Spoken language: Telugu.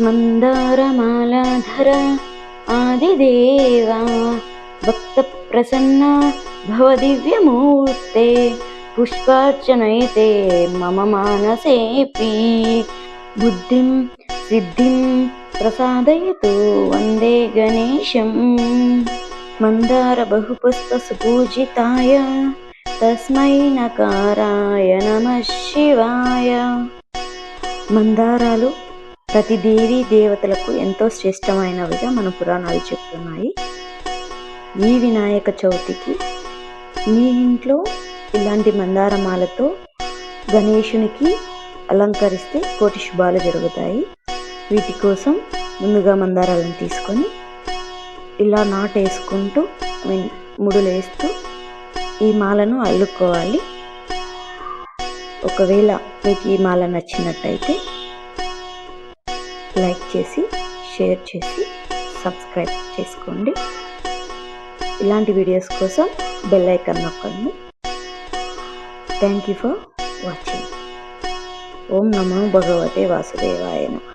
మందారమాలాధర ఆదిదేవా భక్త ప్రసన్న భవ దివ్యమూర్తే పుష్పార్చనైతే మమ మానసేపి. బుద్ధిం సిద్ధిం ప్రసాదయతు వందే గణేశం. మందార బహుపుష్ప సుపూజితాయ తస్మై నకారాయ నమ శివాయ. మందారాలు ప్రతి దేవీ దేవతలకు ఎంతో శ్రేష్టమైనవిగా మన పురాణాలు చెప్తున్నాయి. ఈ వినాయక చవితికి మీ ఇంట్లో ఇలాంటి మందారమాలతో గణేషునికి అలంకరిస్తే కోటి శుభాలు జరుగుతాయి. వీటి కోసం ముందుగా మందారాలను తీసుకొని ఇలా నాటేసుకుంటూ వేసుకుంటూ మీన్ ముడులు వేస్తూ ఈ మాలను అల్లుకోవాలి. ఒకవేళ మీకు ఈ మాల నచ్చినట్టయితే లైక్ చేసి షేర్ చేసి సబ్స్క్రైబ్ చేసుకోండి. ఇలాంటి వీడియోస్ కోసం బెల్ ఐకాన్ నొక్కండి. థ్యాంక్ యూ ఫర్ వాచింగ్ ఓం నమో భగవతే వాసుదేవాయ నమః.